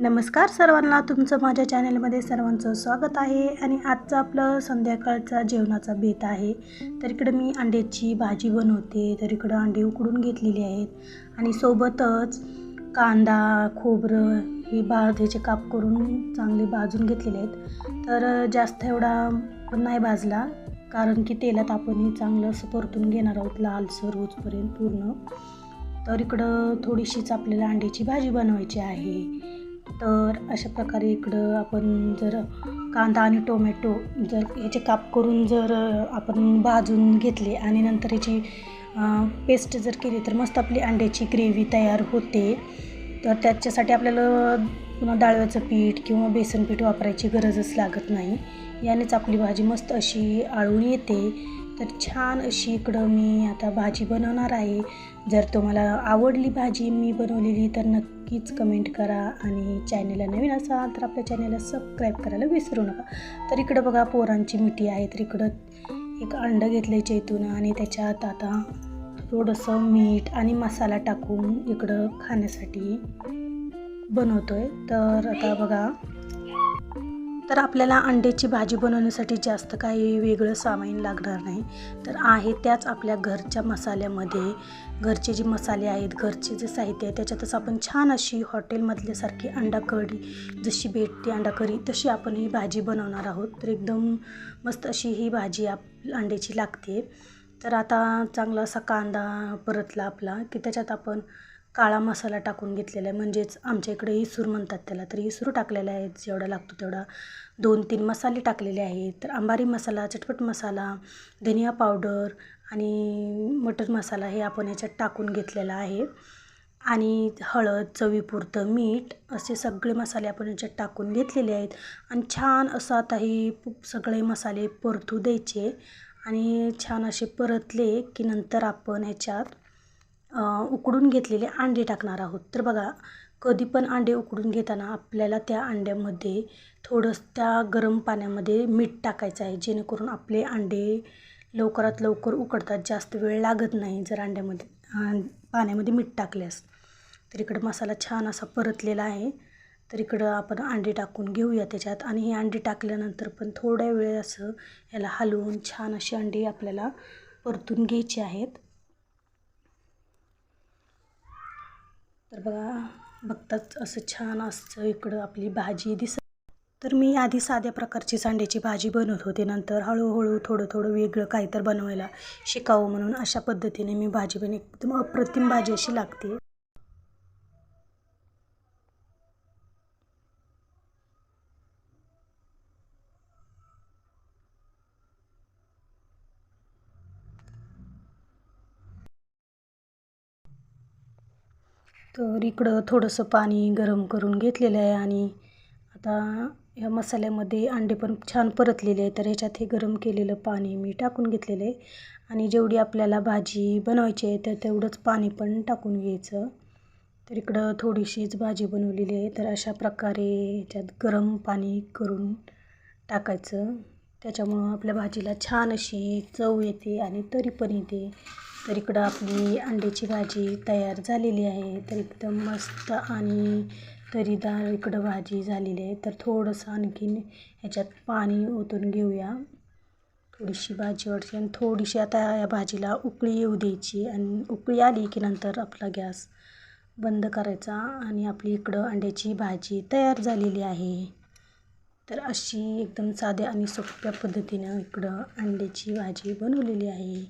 नमस्कार सर्वांना तुमचं माझ्या चॅनलमध्ये सर्वांचं स्वागत आहे आणि आजचं आपलं संध्याकाळचा जेवणाचा बेत आहे. तर इकडं मी अंड्याची भाजी बनवते तर इकडं अंडे उकडून घेतलेली आहेत आणि सोबतच कांदा खोबरं ही भाजीचे काप करून चांगले भाजून घेतलेले आहेत. तर जास्त एवढा पण नाही भाजला कारण की तेलात आपण हे चांगलं असं परतून घेणार आहोत लालसर होचपर्यंत पूर्ण. तर इकडं थोडीशीच आपल्याला अंड्याची भाजी बनवायची आहे. तर अशा प्रकारे इकडं आपण जर कांदा आणि टोमॅटो जर ह्याचे काप करून जर आपण भाजून घेतले आणि नंतर याची पेस्ट जर केली तर मस्त आपली अंड्याची ग्रेव्ही तयार होते. तर त्याच्यासाठी आपल्याला पुन्हा डाळव्याचं पीठ किंवा बेसन पीठ वापरायची गरजच लागत नाही. यानेच आपली भाजी मस्त अशी आळून येते. तर छान अशी इकडं मी आता भाजी बनवणार आहे. जर तुम्हाला आवडली भाजी मी बनवलेली तर नक्की नक्कीच कमेंट करा आणि चॅनलला नवीन असाल तर आपल्या चॅनलला सबस्क्राईब करायला विसरू नका. तर इकडं बघा पोरांची मिठी आहे तर इकडं एक अंडं घेतलं आहे चेतून आणि त्याच्यात आता थोडंसं मीठ आणि मसाला टाकून इकडं खाण्यासाठी बनवतो आहे तर आता बघा तर आपल्याला अंड्याची भाजी बनवण्यासाठी जास्त काही वेगळं सामान लागणार नाही. तर आहे त्याच आपल्या घरच्या मसाल्यामध्ये. घरचे जे मसाले आहेत घरचे जे साहित्य आहे त्याच्यातच आपण छान अशी हॉटेलमधल्यासारखी अंडा कढी जशी भेटते अंडा करी तशी आपण ही भाजी बनवणार आहोत. तर एकदम मस्त अशी ही भाजी आप अंड्याची लागते. तर आता चांगला असा कांदा परतला आपला की त्याच्यात आपण काळा मसाला टाकून घेतलेला आहे. म्हणजेच आमच्या इकडे इसूर म्हणतात त्याला. तर इसूर टाकलेला आहे जेवढा लागतो तेवढा. दोन तीन मसाले टाकलेले आहेत. तर अंबारी मसाला चटपट मसाला धनिया पावडर आणि मटर मसाला हे आपण याच्यात टाकून घेतलेला आहे. आणि हळद चवीपुरतं मीठ असे सगळे मसाले आपण याच्यात टाकून घेतलेले आहेत. आणि छान असं आता हे सगळे मसाले परतू द्यायचे. आणि छान असे परतले की नंतर आपण ह्याच्यात उकडून घेतलेले अंडे टाकणार आहोत. तर बघा कधी पण अंडे उकडून घेताना आपल्याला त्या अंड्यामध्ये थोडंसं त्या गरम पाण्यामध्ये मीठ टाकायचं आहे. जेणेकरून आपले अंडे लवकरात लवकर उकडतात. जास्त वेळ लागत नाही जर अंड्यामध्ये पाण्यामध्ये मीठ टाकल्यास. तर इकडं मसाला छान असा परतलेला आहे. तर इकडं आपण अंडे टाकून घेऊया त्याच्यात. आणि हे अंडी टाकल्यानंतर पण थोड्या वेळ असं याला हलवून छान अशी अंडी आपल्याला परतून घ्यायची आहेत. तर बघा बघताच असं छान असं इकडं आपली भाजी दिसत तर मी आधी साध्या प्रकारची सांड्याची भाजी बनवत होते. नंतर हळूहळू थोडं थोडं वेगळं काही तर बनवायला शिकावं म्हणून अशा पद्धतीने मी भाजी बन एकदम अप्रतिम भाजी अशी लागते. तर इकडं थोडंसं पाणी गरम करून घेतलेलं आहे आणि आता ह्या मसाल्यामध्ये अंडे पण छान परतलेले आहे तर ह्याच्यात हे गरम केलेलं पाणी मी टाकून घेतलेलं आहे. आणि जेवढी आपल्याला भाजी बनवायची आहे तर तेवढंच पाणी पण टाकून घ्यायचं. तर इकडं थोडीशीच भाजी बनवलेली आहे. तर अशा प्रकारे ह्याच्यात गरम पाणी करून टाकायचं. त्याच्यामुळं आपल्या भाजीला छान अशी चव येते आणि तरी पण येते. तर इकडं आपली अंड्याची भाजी तयार झालेली आहे. तर एकदम मस्त आणि तरीदार इकडं भाजी झालेली आहे. तर थोडंसं आणखीन ह्याच्यात पाणी ओतून घेऊया. थोडीशी भाजी वाटते आणि थोडीशी आता या भाजीला उकळी येऊ द्यायची आणि उकळी आली की नंतर आपला गॅस बंद करायचा आणि आपली इकडं अंड्याची भाजी तयार झालेली आहे. तर अशी एकदम साध्या आणि सोप्या पद्धतीनं इकडं अंड्याची भाजी बनवलेली आहे.